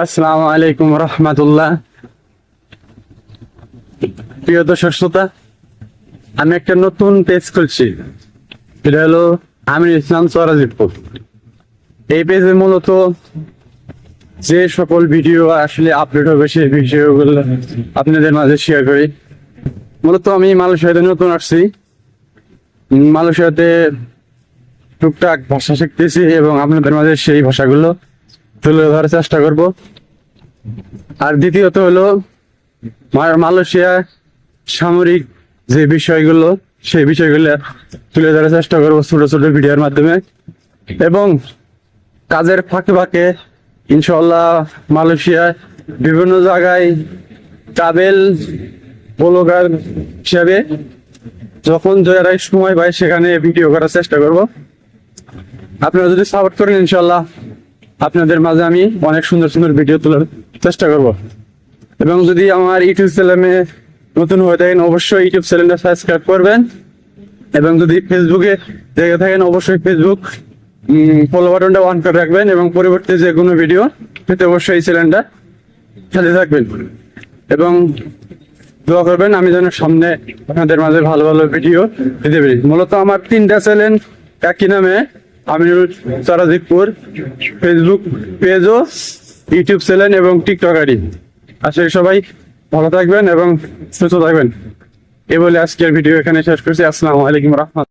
আসসালামু আলাইকুম রহমাতুল্লাহ। প্রিয় দর্শক শ্রোতা, আমি একটা নতুন পেজ খুলছি। এটা হলো আমির ইসলাম সরাজিতপুর এই পেজে মূলত যে সকল ভিডিও আসলে আপলোড হবে, সেই ভিডিওগুলো আপনাদের মাঝে শেয়ার করি। মূলত আমি মালয়েশিয়াতে নতুন আসছি। মালয়েশিয়াতে টুকটাক ভাষা শিখতেছি এবং আপনাদের মাঝে সেই ভাষাগুলো তুলে ধরার চেষ্টা করব। আর দ্বিতীয়ত হলো মালয়েশিয়া সামরিক যে বিষয়গুলো, সেই বিষয়গুলো তুলে ধরার চেষ্টা করব ছোট ছোট ভিডিওর মাধ্যমে। এবং কাজের ফাঁকে ফাঁকে ইনশাল্লাহ মালয়েশিয়ায় বিভিন্ন জায়গায় ট্রাভেল ব্লগার হিসাবে যখন যারা সময় পায় সেখানে ভিডিও করার চেষ্টা করব। আপনারা যদি সাপোর্ট করেন ইনশাল্লাহ আপনাদের মাঝে আমি অনেক সুন্দর সুন্দর ভিডিও তোলার চেষ্টা করব। এবং যদি আমার ইউটিউব চ্যানেলে নতুন হয়ে থাকেন, অবশ্যই ইউটিউব চ্যানেলটা সাবস্ক্রাইব করবেন। এবং যদি ফেসবুকে দেখে থাকেন, অবশ্যই ফেসবুক ফলো বাটনটা অন করে রাখবেন এবং পরবর্তী যে কোনো ভিডিও পেতে অবশ্যই এই চ্যানেলটা সাথে থাকবেন। এবং দোয়া করবেন, আমি যেন সামনে আপনাদের মাঝে ভালো ভালো ভিডিও দিতে পারি। মূলত আমার তিনটা চ্যানেল একই নামে আমিরুল সারাজিকপুর ফেসবুক পেজও ইউটিউব চ্যানেল এবং টিকটক আইডি। আশা করি সবাই ভালো থাকবেন এবং সুস্থ থাকবেন। এ বলে আজকের ভিডিও এখানে শেষ করছি। আসসালামু আলাইকুম রহমত